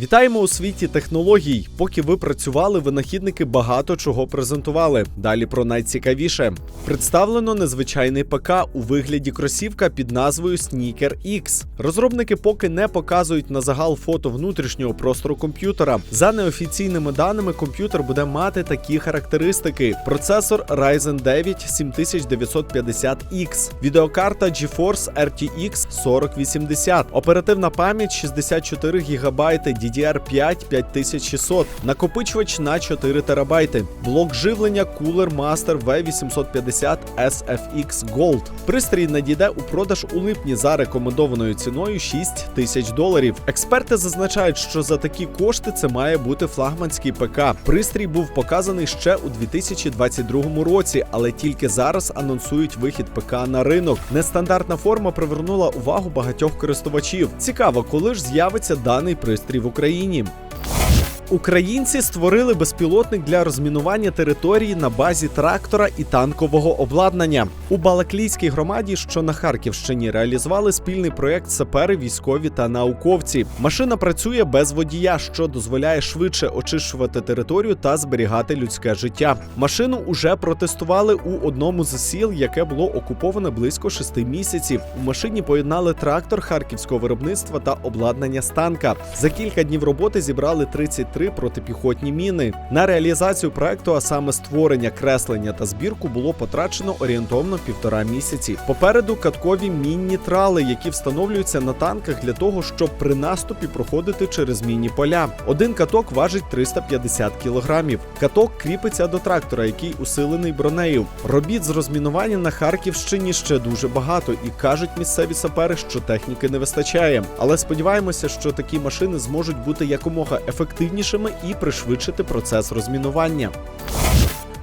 Вітаємо у світі технологій. Поки ви працювали, винахідники багато чого презентували. Далі про найцікавіше. Представлено незвичайний ПК у вигляді кросівка під назвою Sneaker X. Розробники поки не показують на загал фото внутрішнього простору комп'ютера. За неофіційними даними, комп'ютер буде мати такі характеристики: процесор Ryzen 9 7950X, відеокарта GeForce RTX 4080, оперативна пам'ять 64 ГБ DDR5 5600, накопичувач на 4 ТБ, блок живлення Cooler Master V850 SFX Gold. Пристрій надійде у продаж у липні за рекомендованою ціною 6 тисяч доларів. Експерти зазначають, що за такі кошти це має бути флагманський ПК. Пристрій був показаний ще у 2022 році, але тільки зараз анонсують вихід ПК на ринок. Нестандартна форма привернула увагу багатьох користувачів. Цікаво, коли ж з'явиться даний пристрій в Україні. Україні. Українці створили безпілотник для розмінування території на базі трактора і танкового обладнання. У Балаклійській громаді, що на Харківщині, реалізували спільний проект сапери, військові та науковці. Машина працює без водія, що дозволяє швидше очищувати територію та зберігати людське життя. Машину уже протестували у одному з сіл, яке було окуповане близько шести місяців. У машині поєднали трактор харківського виробництва та обладнання з танка. За кілька днів роботи зібрали 33 протипіхотні міни. На реалізацію проекту, а саме створення, креслення та збірку, було потрачено орієнтовно півтора місяці. Попереду каткові мінні трали, які встановлюються на танках для того, щоб при наступі проходити через мінні поля. Один каток важить 350 кілограмів. Каток кріпиться до трактора, який усилений бронею. Робіт з розмінування на Харківщині ще дуже багато, і кажуть місцеві сапери, що техніки не вистачає. Але сподіваємося, що такі машини зможуть бути якомога ефективнішими і пришвидшити процес розмінування.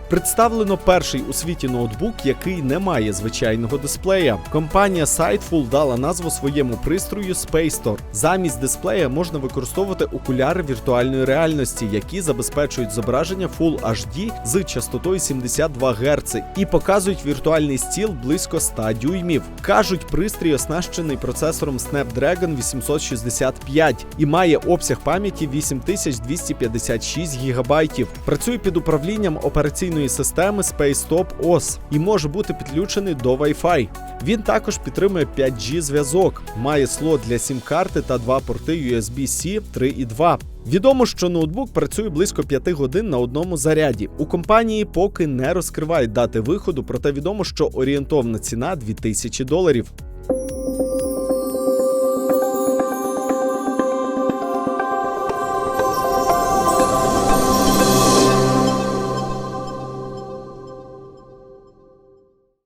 Представлено перший у світі ноутбук, який не має звичайного дисплея. Компанія Sightful дала назву своєму пристрою Space Store. Замість дисплея можна використовувати окуляри віртуальної реальності, які забезпечують зображення Full HD з частотою 72 Гц і показують віртуальний стіл близько 100 дюймів. Кажуть, пристрій оснащений процесором Snapdragon 865 і має обсяг пам'яті 8256 ГБ. Працює під управлінням операційної системи SpaceTop OS і може бути підключений до Wi-Fi. Він також підтримує 5G зв'язок, має слот для сім-карти та два порти USB-C 3.2. Відомо, що ноутбук працює близько 5 годин на одному заряді. У компанії поки не розкривають дати виходу, проте відомо, що орієнтовна ціна 2000 доларів.